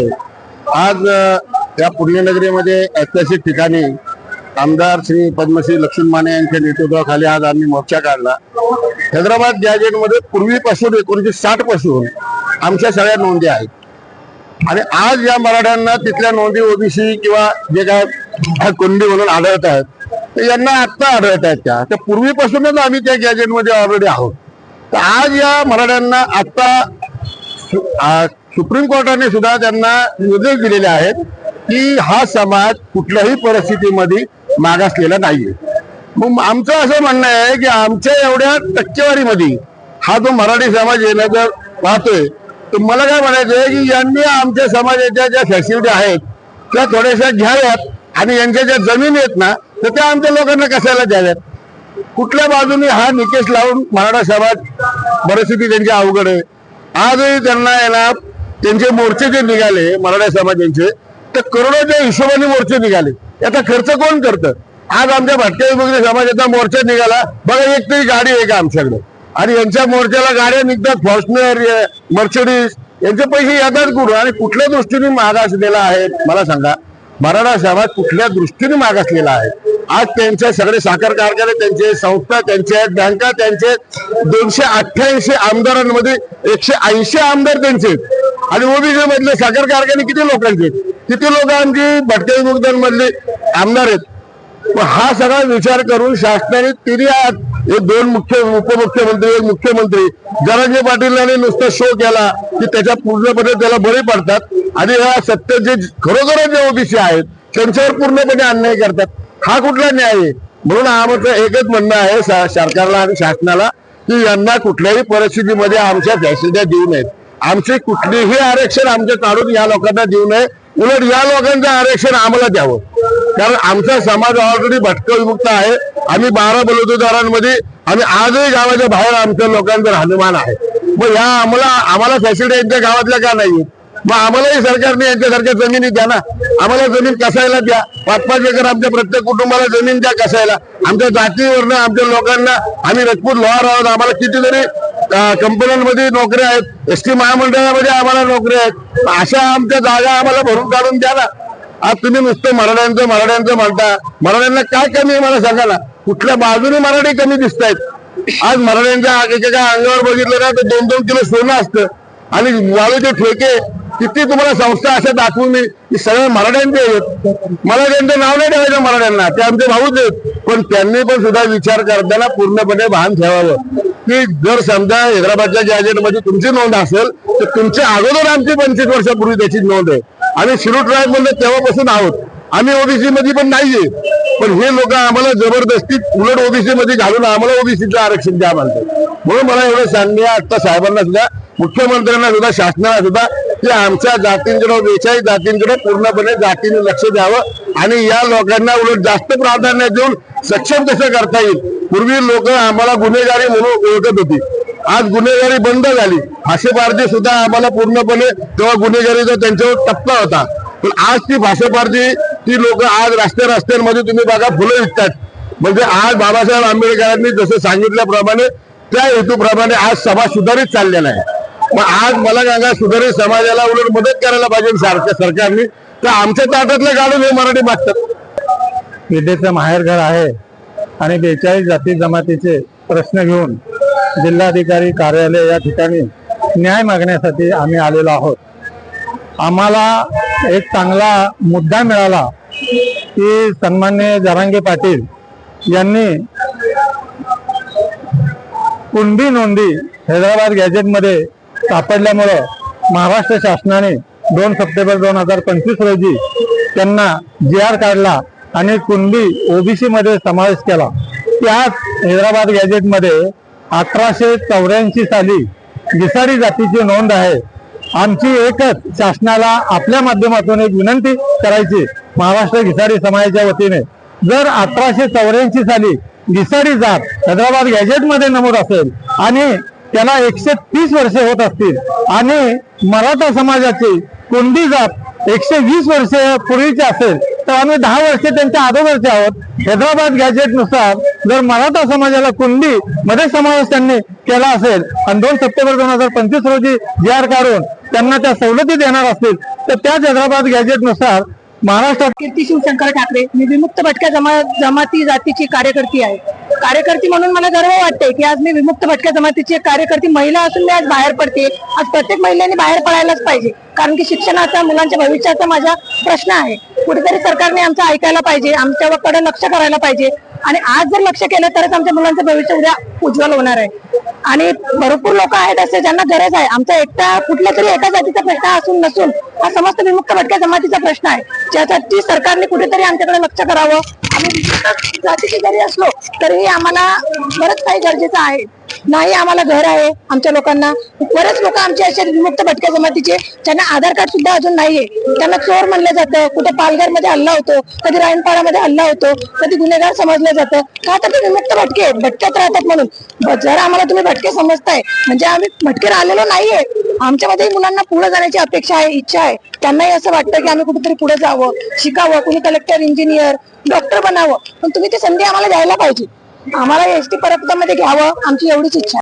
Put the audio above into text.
नसते आज या पुण्यनगरीमध्ये ऐतिहासिक ठिकाणी आमदार श्री पद्मश्री लक्ष्मण माने यांच्या नेतृत्वाखाली आज आम्ही मोर्चा काढला. हैदराबाद गॅजेटमध्ये पूर्वीपासून एकोणीसशे साठपासून आमच्या सगळ्या नोंदी आहेत. आणि आज या मराठ्यांना तिथल्या नोंदी ओबीसी किंवा जे काय कोंडी म्हणून आढळत आहेत तर यांना आत्ता आढळत आहेत त्या त्या पूर्वीपासूनच आम्ही त्या गॅजेटमध्ये ऑलरेडी आहोत. तर आज या मराठ्यांना आत्ता सुप्रीम कोर्टाने सुद्धा त्यांना निर्देश दिलेले आहेत की हा समाज कुठल्याही परिस्थितीमध्ये मागासलेला नाहीये. मग आमचं असं म्हणणं आहे की आमच्या एवढ्या टक्केवारीमध्ये हा जो मराठी समाज येण्याचा पाहतोय तर मला काय म्हणायचं आहे की यांनी आमच्या समाजाच्या ज्या फॅसिलिटी आहेत त्या थोड्याशा घ्याव्यात आणि यांच्या ज्या जमीन आहेत ना तर त्या आमच्या लोकांना कशाला द्याव्यात? कुठल्या बाजूने हा निकेश लावून मराठा समाज परिस्थिती त्यांची अवघड आहे? आजही त्यांना याला त्यांचे मोर्चे जे निघाले मराठा समाजाचे तर करोडोच्या हिशोबाने मोर्चे निघाले. याचा खर्च कोण करतं? आज आमच्या भटक्या विमुक्त समाजाचा मोर्चा निघाला. बघा एक तरी गाडी आहे का आमच्याकडे? आणि यांच्या मोर्चाला गाड्या निघतात फॉर्च्युनर मर्चडीज. यांचे पैसे येतात कुठं आणि कुठल्या दृष्टीने मागासलेला आहे? मला सांगा. मराठा समाज कुठल्या दृष्टीने मागासलेला आहे आज त्यांचे सगळे साखर कारखाने त्यांचे संस्था त्यांचे आहेत बँका त्यांचे दोनशे अठ्ठ्याऐंशी आमदारांमध्ये एकशे ऐंशी आमदार त्यांचे आहेत. आणि ओबीसी मधले साखर कारखाने किती लोकांचे आहेत? किती लोक आमची भटके विमुक्तांमधले आमदार आहेत मग हा सगळा विचार करून शासनाने तिन्ही हे दोन मुख्य उपमुख्यमंत्री एक मुख्यमंत्री. जरांगे पाटील यांनी नुसता शो केला की त्याच्या पूर्णपणे त्याला बळी पडतात. आणि या सत्य जे खरोखर जे ओबीसी आहेत त्यांच्यावर पूर्णपणे अन्याय करतात. हा कुठला न्याय आहे? म्हणून आमचं एकच म्हणणं आहे सरकारला आणि शासनाला की यांना कुठल्याही परिस्थितीमध्ये आमच्या फॅसिलिट्या देऊ नयेत. आमचे कुठलेही आरक्षण आमच्या काढून या लोकांना देऊ नये. उलट या लोकांचं आरक्षण आम्हाला द्यावं कारण आमचा समाज ऑलरेडी भटका विमुक्त आहे. आम्ही बारा बलुतेदारांमध्ये आम्ही आजही गावाच्या बाहेर आमच्या लोकांचं राहणीमान आहे. मग या आम्हाला आम्हाला फॅसिलिटी यांच्या गावातल्या का नाही मग आम्हालाही सरकारने यांच्यासारख्या जमिनी द्या ना. आम्हाला जमीन कसायला द्या. पाच पाच एकर आमच्या प्रत्येक कुटुंबाला जमीन द्या कसायला. आमच्या जातीवरनं आमच्या लोकांना आम्ही रजपूत लोहार आहोत. आम्हाला कितीतरी कंपन्यांमध्ये नोकऱ्या आहेत. एस टी महामंडळामध्ये आम्हाला नोकऱ्या आहेत. अशा आमच्या जागा आम्हाला भरून काढून द्या ना. आज तुम्ही नुसतं मराठ्यांचं मराठ्यांचं म्हणता. मराठ्यांना काय कमी आहे मला सांगा ना? कुठल्या बाजूने मराठी कमी दिसत आहेत आज मराठ्यांच्या एकेका अंगावर बघितलं ना तर दोन दोन किलो सोनं असतं. आणि वाळूचे ठेके किती तुम्हाला संस्था अशा दाखवून की सगळे मराठ्यांचे आहेत मला त्यांचं नाव नाही ठेवायचं मराठ्यांना. ते आमचे भाऊच आहेत. पण त्यांनी पण सुद्धा विचार करताना पूर्णपणे भान ठेवावं. की जर समजा हैदराबादच्या गॅजेटमध्ये तुमची नोंद असेल तर तुमच्या अगोदर आमची पंचवीस वर्षापूर्वी त्याची नोंद आहे. आम्ही शिरूर ट्राईब तेव्हापासून आहोत. आम्ही ओबीसी मध्ये पण नाहीये. पण हे लोक आम्हाला जबरदस्ती उलट ओबीसी मध्ये घालून आम्हाला ओबीसीचं आरक्षण द्या म्हणतात. म्हणून मला एवढं सांगणे आता साहेबांना सुद्धा मुख्यमंत्र्यांना सुद्धा शासनाला सुद्धा की आमच्या जातींकडे वेशाही जातींकडे पूर्णपणे जातीने लक्ष द्यावं आणि या लोकांना उलट जास्त प्राधान्य देऊन सक्षम कसं करता येईल? पूर्वी लोक आम्हाला गुन्हेगारी म्हणून ओळखत होती. आज गुन्हेगारी बंद झाली. भाषेपारजी सुद्धा आम्हाला पूर्णपणे तेव्हा गुन्हेगारीचा त्यांच्यावर टप्पा होता. पण आज ती भाषेपारजी ती लोक आज रस्त्या रस्त्यांमध्ये तुम्ही बघा फुलं विकतात. म्हणजे आज बाबासाहेब आंबेडकरांनी जसं सांगितल्याप्रमाणे त्या हेतूप्रमाणे आज सभा सुधारित चाललेला आहे मग आज मला सांगा सुधारित समाजाला उलट मदत करायला पाहिजे सारख्या सरकारने. तर आमच्या ताटातलं काढून हे मराठी मागतात. विद्येचं माहेरघर आहे आणि बेचाळीस जाती जमातीचे प्रश्न घेऊन जिल्हाधिकारी कार्यालय या ठिकाणी न्याय मागण्यासाठी आम्ही आलेलो आहोत. आम्हाला एक चांगला मुद्दा मिळाला की सन्मान्य जरांगे पाटील यांनी कुणबी नोंदी हैदराबाद गॅजेटमध्ये सापडल्यामुळं महाराष्ट्र शासनाने दोन सप्टेंबर दोन हजार पंचवीस रोजी त्यांना जी आर काढला आणि कुणबी ओबीसी मध्ये समावेश केला. त्याच हैदराबाद गॅजेटमध्ये अठराशे चौऱ्याऐंशी साली विसारी जातीची नोंद आहे. आमची एकच शासनाला आपल्या माध्यमातून एक विनंती करायची महाराष्ट्र घिसारी समाजाच्या वतीने. जर अठराशे चौऱ्याऐंशी साली घिसारी जात हैदराबाद गॅजेटमध्ये नमूद असेल आणि त्याला एकशे तीस वर्षे होत असतील. आणि मराठा समाजाची कोणती जात एकशे वीस वर्ष पूर्वीची असेल तर आम्ही दहा वर्ष त्यांच्या अगोदरचे आहोत. हैदराबाद गॅजेटनुसार जर मराठा समाजाला कुंडी मध्ये समावेश त्यांनी केला असेल आणि दोन सप्टेंबर दोन हजार पंचवीस रोजी जी आर काढून त्यांना त्या सवलती देणार असतील तर त्याच हैदराबाद गॅजेटनुसार महाराष्ट्रात कीर्ती शिवशंकर ठाकरे मी विमुक्त भटक्या जमा जमाती जातीची कार्यकर्ती आहे. कार्यकर्ती म्हणून मला गर्व वाटते की आज मी विमुक्त भटक्या जमातीची एक कार्यकर्ती महिला असून मी आज बाहेर पडते आज प्रत्येक महिलेने बाहेर पडायलाच पाहिजे. कारण की शिक्षणाचा मुलांच्या भविष्याचा माझा प्रश्न आहे. कुठेतरी सरकारने आमचं ऐकायला पाहिजे आमच्याकडे लक्ष करायला पाहिजे. आणि आज जर लक्ष केलं तरच आमच्या मुलांचं भविष्य उद्या उज्ज्वल होणार आहे. आणि भरपूर लोक आहेत असे ज्यांना गरज आहे. आमचा एकटा कुठल्या तरी एका जातीचा प्रश्न असून नसून हा समस्त विमुक्त भटक्या जमातीचा प्रश्न आहे. ज्यासाठी सरकारने कुठेतरी आमच्याकडे लक्ष करावं. आम्ही जातीचे जरी असलो तरीही आम्हाला बरंच काही गरजेचं आहे. नाही आम्हाला घर आहे आमच्या लोकांना. बरेच लोक आमचे असे विमुक्त भटक्या जमातीचे त्यांना आधार कार्ड सुद्धा अजून नाहीये. त्यांना चोर म्हणलं जातं कुठे पालघरमध्ये हल्ला होतो कधी रायनपाड्यामध्ये हल्ला होतो कधी गुन्हेगार समजलं जातं. का तर ते विमुक्त भटके आहेत, भटक्यात राहतात म्हणून. जर आम्हाला तुम्ही भटके समजताय म्हणजे आम्ही भटके राहिलेलो नाहीये. आमच्यामध्ये मुलांना पुढे जाण्याची अपेक्षा आहे इच्छा आहे. त्यांनाही असं वाटतं की आम्ही कुठेतरी पुढे जावं शिकावं कुणी कलेक्टर इंजिनियर डॉक्टर बनावं. पण तुम्ही ती संधी आम्हाला द्यायला पाहिजे. आम्हाला एस टी मध्ये घ्यावं आमची एवढीच इच्छा आहे.